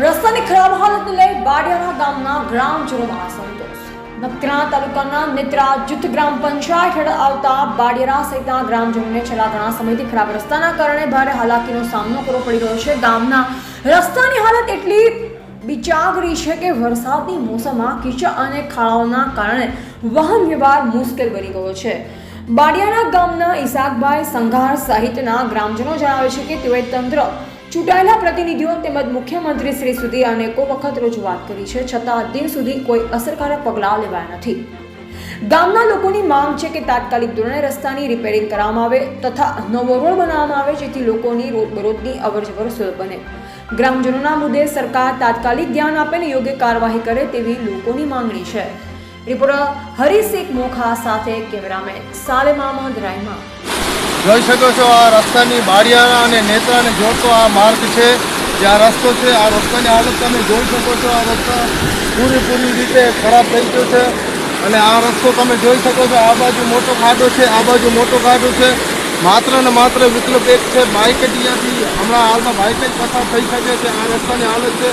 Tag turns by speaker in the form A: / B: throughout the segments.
A: રસ્તાની ખરાબ હાલતને લઈ બાડિયાના ગામના ગ્રામજનોમાં અસંતોષ નખત્રાણા તાલુકાના નેત્રા જૂથ ગ્રામ પંચાયત હેઠળ આવતા બાડિયારા સહિતના ગ્રામજનોને છેલ્લા ઘણા સમયથી ખરાબ રસ્તાના કારણે ભારે હાલાકીનો સામનો કરવો પડી રહ્યો છે. ગામના રસ્તાની હાલત એટલી બિચાગરી છે કે વરસાદની મોસમમાં કીચા અને ખાડાઓના કારણે વાહન વ્યવહાર મુશ્કેલ બની ગયો છે. બાડિયાના ગામના ઈસાકભાઈ સંઘાર સહિતના ગ્રામજનો જણાવે છે કે તેઓએ તંત્ર ચૂંટાયેલા પ્રતિનિધિઓ તેમજ મુખ્યમંત્રી શ્રી સુધી અનેકો વખત રજૂઆત કરી છે, છતાં અત્યાર સુધી કોઈ અસરકારક પગલાં લેવાયા નથી. ગામના લોકોની માંગ છે કે તાત્કાલિક ધોરણે રસ્તાની રિપેરિંગ કરવામાં આવે તથા નવો રોડ બનાવવામાં આવે જેથી લોકોની રોજબરોજની અવરજવર સુલભ બને. ગ્રામજનોના મુદ્દે સરકાર તાત્કાલિક ધ્યાન આપે ને યોગ્ય કાર્યવાહી કરે તેવી લોકોની માંગણી છે. રિપોર્ટર હરીશેખ મોખા સાથે કેમેરામેન સાલેમા રાયમા.
B: જોઈ શકો છો આ રસ્તાની બારિયાના અને નેત્રાને જોડતો આ માર્ગ છે. જે આ રસ્તો છે, આ રસ્તાની હાલત તમે જોઈ શકો છો. આ રસ્તા પૂરેપૂરી રીતે ખરાબ થઈ ગયો છે. અને આ રસ્તો તમે જોઈ શકો છો, આ બાજુ મોટો ખાડો છે, આ બાજુ મોટો ખાડો છે. માત્ર ને માત્ર વિકલ્પ એક છે બાઇક જ અહીંયાથી હમણાં હાલમાં બાઇક જ પસાર થઈ શકે છે. આ રસ્તાની હાલત છે.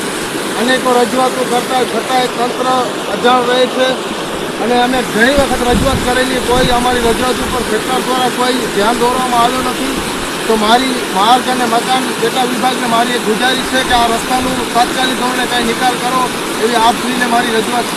B: અનેકો રજૂઆતો કરતા, છતાંય તંત્ર અજાણ રહે છે. અને અમે ઘણી વખત રજૂઆત કરેલી, કોઈ અમારી રજૂઆત ઉપર સરકાર દ્વારા કોઈ ધ્યાન દોરવામાં આવ્યું નથી, તો મારી માર્ગ અને મકાન પેટા વિભાગને મારી એક ગુજારિશ છે કે આ રસ્તાનું તાત્કાલિક ધોરણે કાંઈ નિકાલ કરો, એવી આપશ્રીને મારી રજૂઆત છે.